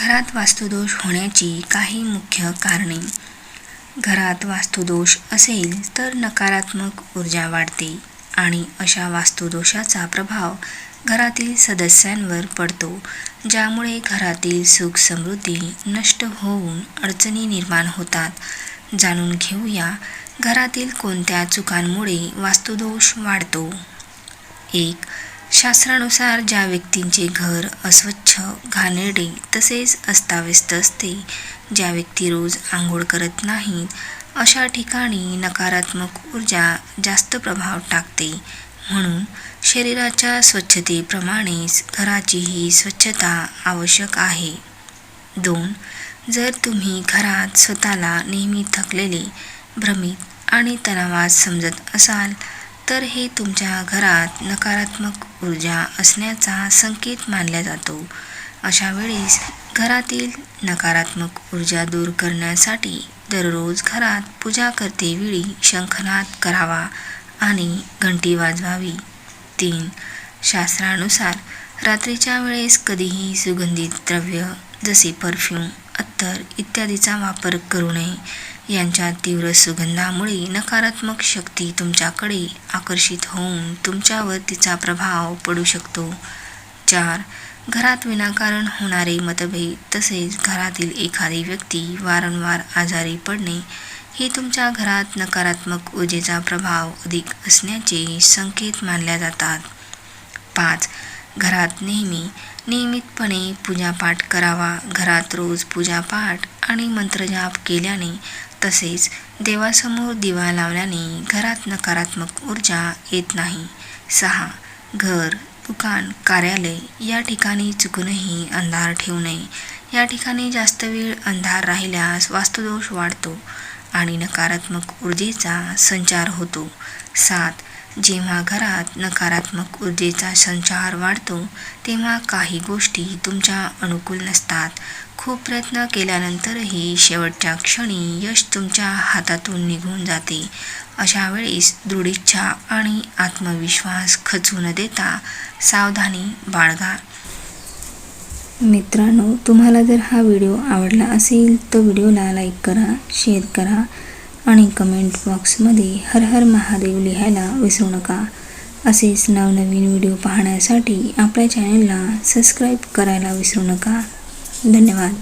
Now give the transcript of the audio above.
घरात वास्तुदोष होण्याची काही मुख्य कारणे. घरात वास्तुदोष असेल तर नकारात्मक ऊर्जा वाढते आणि अशा वास्तुदोषाचा प्रभाव घरातील सदस्यांवर पडतो ज्यामुळे घरातील सुख समृद्धी नष्ट होऊन अडचणी निर्माण होतात. जाणून घेऊया घरातील कोणत्या चुकांमुळे वास्तुदोष वाढतो. एक शास्त्रानुसार ज्या व्यक्तींचे घर अस्वच्छ घाणेरडे तसेच अस्ताव्यस्त असते ज्या व्यक्ती रोज आंघोळ करत नाहीत अशा ठिकाणी नकारात्मक ऊर्जा जास्त प्रभाव टाकते. म्हणून शरीराच्या स्वच्छतेप्रमाणेच घराचीही स्वच्छता आवश्यक आहे. दोन जर तुम्ही घरात स्वतःला नेहमी थकलेले भ्रमित आणि तणावात समजत असाल तर हे तुमच्या घरात नकारात्मक ऊर्जा असण्याचा संकेत मानला जातो. अशा वेळेस घरातील नकारात्मक ऊर्जा दूर करण्यासाठी दररोज घरात पूजा करतेवेळी शंखनाद करावा आणि घंटी वाजवावी. तीन शास्त्रानुसार रात्रीच्या वेळेस कधीही सुगंधित द्रव्य जसे परफ्यूम अत्तर इत्यादीचा वापर करू नये. यांच्या तीव्र सुगंधामुळे नकारात्मक शक्ती तुमच्याकडे आकर्षित होऊन तुमच्यावर तिचा प्रभाव पडू शकतो. चार घरात विनाकारण होणारे मतभेद तसेच घरातील एखादी व्यक्ती वारंवार आजारी पडणे हे तुमच्या घरात नकारात्मक ऊर्जेचा प्रभाव अधिक असण्याचे संकेत मानल्या जातात. पाच घरात नेहमी नियमितपणे पूजापाठ करावा. घरात रोज पूजापाठ आणि मंत्रजाप केल्याने तसेच देवासमोर दिवा लावल्याने घरात नकारात्मक ऊर्जा येत नाही. सहा. घर दुकान कार्यालय या ठिकाणी चुकूनही अंधार ठेवू नये. या ठिकाणी जास्त वेळ अंधार राहिल्यास वास्तुदोष वाढतो आणि नकारात्मक ऊर्जेचा संचार होतो. सात. जेव्हा घरात नकारात्मक ऊर्जेचा संचार वाढतो तेव्हा काही गोष्टी तुमच्या अनुकूल नसतात. खूप प्रयत्न केल्यानंतरही शेवटच्या क्षणी यश तुमच्या हातातून निघून जाते. अशा वेळेस दृढिच्छा आणि आत्मविश्वास खचू न देता सावधानी बाळगा. मित्रांनो तुम्हाला जर हा व्हिडिओ आवडला असेल तर व्हिडिओला लाईक करा शेअर करा. आणि कमेंट बॉक्समध्ये हर हर महादेव लिहायला विसरू नका. असेच नवनवीन व्हिडिओ पाहण्यासाठी आपल्या चॅनलला सबस्क्राईब करायला विसरू नका. धन्यवाद.